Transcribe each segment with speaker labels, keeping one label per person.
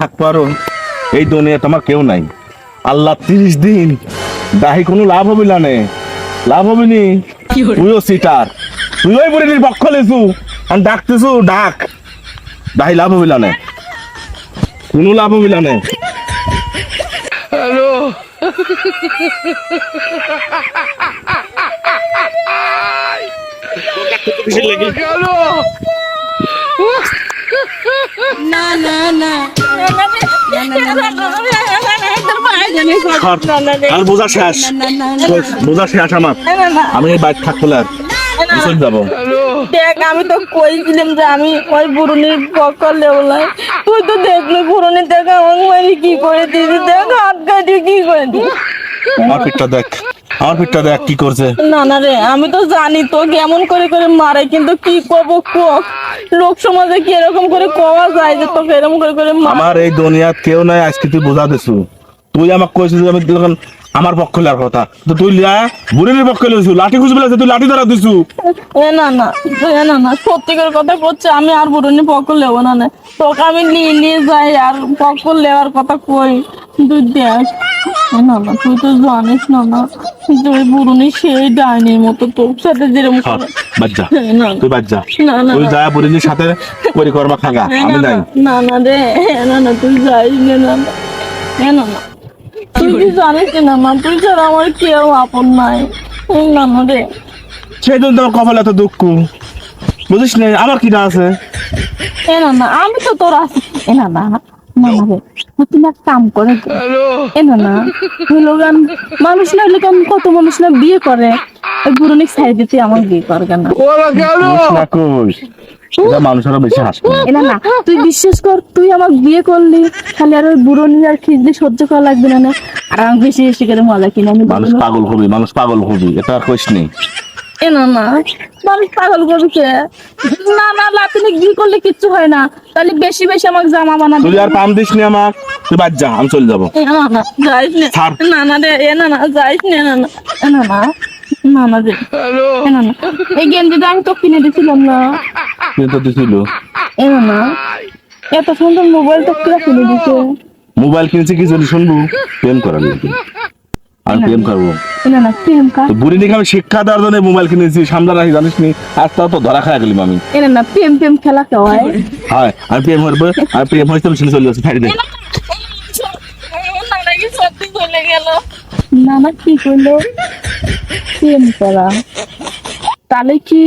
Speaker 1: থাকব আরও এই দুনিয়া তোমার কেউ নাই। আল্লাহ তিরিশ দিন দাহি কোনো লাভ হবে না নে। লাভ হবে নি? তুইও সিটার। তুই ওই বুড়ির পক্ষ লেছু আর ডাকতেছু ডাক। দাহি লাভ হবে না কোনো লাভ হবে না
Speaker 2: না। না না
Speaker 1: আর বোঝা শেষ। বোঝা শেষ আমার। আমি এই বাইক আর যাব।
Speaker 2: দেখ আমি তো কইছিলাম যে আমি ওই বুড়ুনির পকর লেবলাই তুই তো দেখলি বুড়ুনি দেখ আমাকে মারি কি করে দিদি দেখ হাত কাটি কি করে দি
Speaker 1: আমার পিঠটা দেখ। আমার পিঠটা দেখ কি করছে।
Speaker 2: না না রে আমি তো জানি তো কেমন করে করে মারে কিন্তু কি করব কো লোক সমাজে কি এরকম করে কোয়া যায় যে তোকে এরকম করে করে
Speaker 1: আমার এই দুনিয়াত কেউ নাই আজকে তুই বোঝা দিছু তুই আমাকে কইছিস আমি তখন আমার পক্ষ লার কথা তো তুই লিয়া বুড়ির পক্ষে লইছু লাঠি খুঁজে পেলে তুই লাঠি ধরা দিছু
Speaker 2: এ না না এ না না সত্যিকার কথা করছে আমি আর বুড়ুনি পকর লেবো না না। তোকে আমি নিয়ে নিয়ে যাই আর পকর লেওয়ার কথা কই? তুই দেখ। না না তুই তো জানিস না না বুড়ুনি সেই ডাইনির মতো তোর সাথে যেরকম
Speaker 1: বাচ্চা তুই বাচ্চা
Speaker 2: না না
Speaker 1: তুই যা বুড়ির সাথে পরিকর্মা খাগা আমি
Speaker 2: না
Speaker 1: নাই
Speaker 2: না, না না রে না না তুই যাইস না না না। না না তুই কি জানিস না মা তুই ছাড়া আমার কেউ আপন নাই না না রে
Speaker 1: সেই জন্য তোমার কপালে এত দুঃখ বুঝিস না আমার কিটা আছে
Speaker 2: এ না না আমি তো তোর আছি এ না না না না তুমি এক কাম করে দে। না না। হলো গান মানুষ না হলে কেমন কত মানুষ না বিয়ে করে। ওই বুড়নিক সাইড দিতে আমার বিয়ে কর কেন?
Speaker 1: বুঝিস না কই? এটা মানুষেরা বেশি হাসবে
Speaker 2: না। না। তুই বিশ্বাস কর তুই আমাকে বিয়ে করলি। খালি আর ওই বুড়নি আর খিজলি সহ্য করা লাগবে না না। আর আমি বেশি বেশি করে মজা কিনে আমি
Speaker 1: মানুষ পাগল হবি মানুষ পাগল হবি। এটা আর নেই
Speaker 2: না না। মানুষ পাগল করবে না না লাতিনে বিয়ে করলে কিচ্ছু হয় না। তাহলে বেশি বেশি আমাকে জামা বানাবে।
Speaker 1: তুই আর পাম দিস নি আমার তুই বাদ যা আমি চলে যাব।
Speaker 2: এ না না যাইস না। না না রে এ না না যাইস না না না। না না না না রে না না। এই গেঞ্জিটা আমি তো কিনে দিছিলাম না।
Speaker 1: তুই তো দিছিল।
Speaker 2: এ না না। এত সুন্দর মোবাইল তো কিনে কিনে দিছে?
Speaker 1: মোবাইল কিনছি কি জন্য শুনব। প্রেম করার আমি প্রেম করব। বুড়ি আমি শিক্ষা দেওয়ার জন্য মোবাইল কিনেছি সামনে রাখি জানিস নি তাও তো ধরা খাই গেলাম আমি
Speaker 2: না প্রেম প্রেম খেলা কে হয়
Speaker 1: হয় আমি প্রেম করব আর প্রেম আমি শুনে চলে যাচ্ছি
Speaker 2: সত্যি চলে না না কি করল প্রেম করা তাহলে কি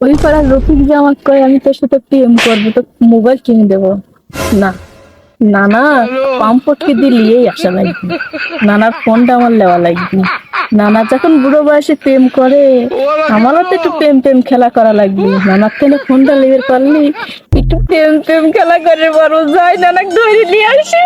Speaker 2: ওই পাড়ার রফিক যে আমাকে কয় আমি তোর সাথে প্রেম করব তো মোবাইল কিনে দেবো না না পাম্পটকে দিয়ে লিয়েই আসা লাগবে। নানার ফোনটা আমার লেওয়া লাগবে। নানা যখন বুড়ো বয়সে প্রেম করে, আমারও তো একটু প্রেম প্রেম খেলা করা লাগবে। নানার থেকে ফোনটা লেগে পারলি একটু প্রেম প্রেম খেলা করে বড় যাই নানাক ধরে নিয়ে আসে।